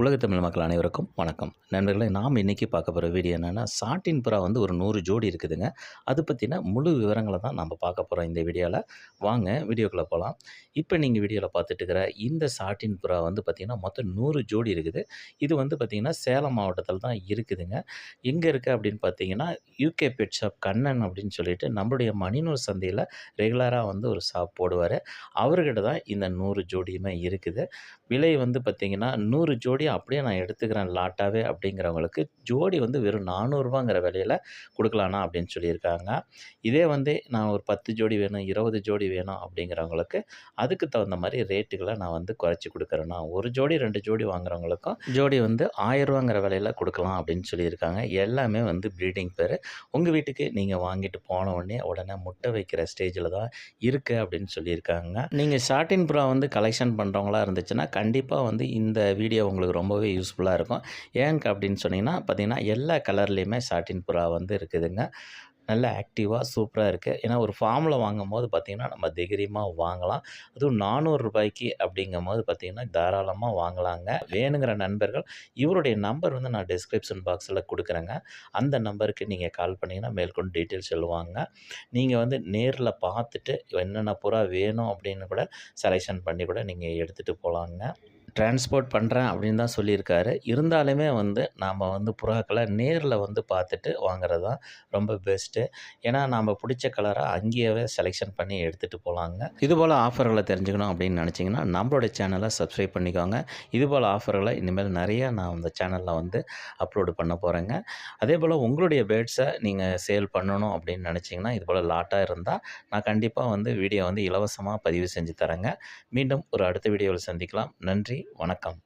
உலக தமிழ் மக்கள் அனைவருக்கும் வணக்கம். நண்பர்களே நாம் இன்றைக்கி பார்க்க போகிற வீடியோ என்னென்னா சாட்டின் புறா வந்து ஒரு நூறு ஜோடி இருக்குதுங்க. அது பற்றின முழு விவரங்களை தான் நம்ம பார்க்க போகிறோம் இந்த வீடியோவில் வாங்க வீடியோக்குள்ளே போகலாம் இப்போ நீங்கள் வீடியோவில் பார்த்துட்டு இருக்கிற இந்த சாட்டின் புறா வந்து பார்த்திங்கன்னா மொத்தம் நூறு ஜோடி இருக்குது. இது வந்து பார்த்திங்கன்னா சேலம் மாவட்டத்தில் தான் இருக்குதுங்க. எங்கே இருக்குது அப்படின்னு பார்த்தீங்கன்னா யூகே பெட் ஷாப் கண்ணன் அப்படின்னு சொல்லிட்டு நம்மளுடைய மணிநூர் சந்தையில் ரெகுலராக வந்து ஒரு ஷாப் போடுவார். அவர்கிட்ட தான் இந்த நூறு ஜோடியுமே இருக்குது. விலை வந்து பார்த்திங்கன்னா நூறு ஜோடி அப்படியே நான் எடுத்துக்கிறேன் லாட்டாகவே அப்படிங்கிறவங்களுக்கு ஜோடி வந்து வெறும் நானூறுரூவாங்கிற விலையில் கொடுக்கலாண்ணா அப்படின்னு சொல்லியிருக்காங்க. இதே வந்து நான் ஒரு பத்து ஜோடி வேணும் இருபது ஜோடி வேணும் அப்படிங்கிறவங்களுக்கு அதுக்கு தகுந்த மாதிரி ரேட்டுகளை நான் வந்து குறைச்சி கொடுக்குறேண்ணா ஒரு ஜோடி ரெண்டு ஜோடி வாங்குறவங்களுக்கும் ஜோடி வந்து ஆயிரரூவாங்கிற விலையில் கொடுக்கலாம் அப்படின்னு சொல்லியிருக்காங்க. எல்லாமே வந்து ப்ரீடிங் பேர். உங்கள் வீட்டுக்கு நீங்கள் வாங்கிட்டு போன உடனே உடனே முட்டை வைக்கிற ஸ்டேஜில் தான் இருக்குது அப்படின்னு சொல்லியிருக்காங்க. நீங்கள் ஷார்டின் ப்ரா வந்து கலெக்ஷன் பண்ணுறவங்களா இருந்துச்சுன்னா கண்டிப்பாக வந்து இந்த வீடியோ உங்களுக்கு ரொம்பவே யூஸ்ஃபுல்லாக இருக்கும். ஏங்க அப்படின்னு சொன்னீங்கன்னா பார்த்தீங்கன்னா எல்லா கலர்லேயுமே சாட்டின் புறா வந்து இருக்குதுங்க. நல்ல ஆக்டிவாக சூப்பராக இருக்குது ஏன்னா ஒரு ஃபார்மில் வாங்கும் போது பார்த்திங்கன்னா நம்ம தைரியமாக வாங்கலாம். அதுவும் நானூறு ரூபாய்க்கு அப்படிங்கும் போது பார்த்திங்கன்னா தாராளமாக வாங்கலாங்க. வேணுங்கிற நண்பர்கள் இவருடைய நம்பர் வந்து நான் டிஸ்கிரிப்ஷன் பாக்ஸில் கொடுக்குறேங்க. அந்த நம்பருக்கு நீங்கள் கால் பண்ணிங்கன்னா மேற்கொண்டு டீட்டெயில்ஸ் சொல்லுவாங்க. நீங்கள் வந்து நேரில் பார்த்துட்டு என்னென்ன புறா வேணும் அப்படின்னு கூட செலெக்ஷன் பண்ணி கூட நீங்கள் எடுத்துகிட்டு போகலாங்க டிரான்ஸ்போர்ட் பண்ணுறேன் அப்படின்னு தான் சொல்லியிருக்காரு. இருந்தாலுமே வந்து நாம் வந்து புறாக்களை நேரில் வந்து பார்த்துட்டு வாங்குறது தான் ரொம்ப பெஸ்ட்டு ஏன்னா நாம் பிடிச்ச கலரை அங்கேயே செலெக்ஷன் பண்ணி எடுத்துகிட்டு போகலாங்க இதுபோல் ஆஃபர்களை தெரிஞ்சுக்கணும் அப்படின்னு நினச்சிங்கன்னா நம்மளோட சேனலை சப்ஸ்கிரைப் பண்ணிக்கோங்க. இதுபோல் ஆஃபர்களை இனிமேல் நிறையா நான் அந்த சேனலில் வந்து அப்லோடு பண்ண போகிறேங்க அதே போல் உங்களுடைய பேர்ட்ஸை நீங்கள் சேல் பண்ணணும் அப்படின்னு நினச்சிங்கன்னா இது போல் லாட்டாக இருந்தால் நான் கண்டிப்பாக வந்து வீடியோ வந்து இலவசமாக பதிவு செஞ்சு தரேங்க. மீண்டும் ஒரு அடுத்த வீடியோவில் சந்திக்கலாம். நன்றி. வணக்கம்.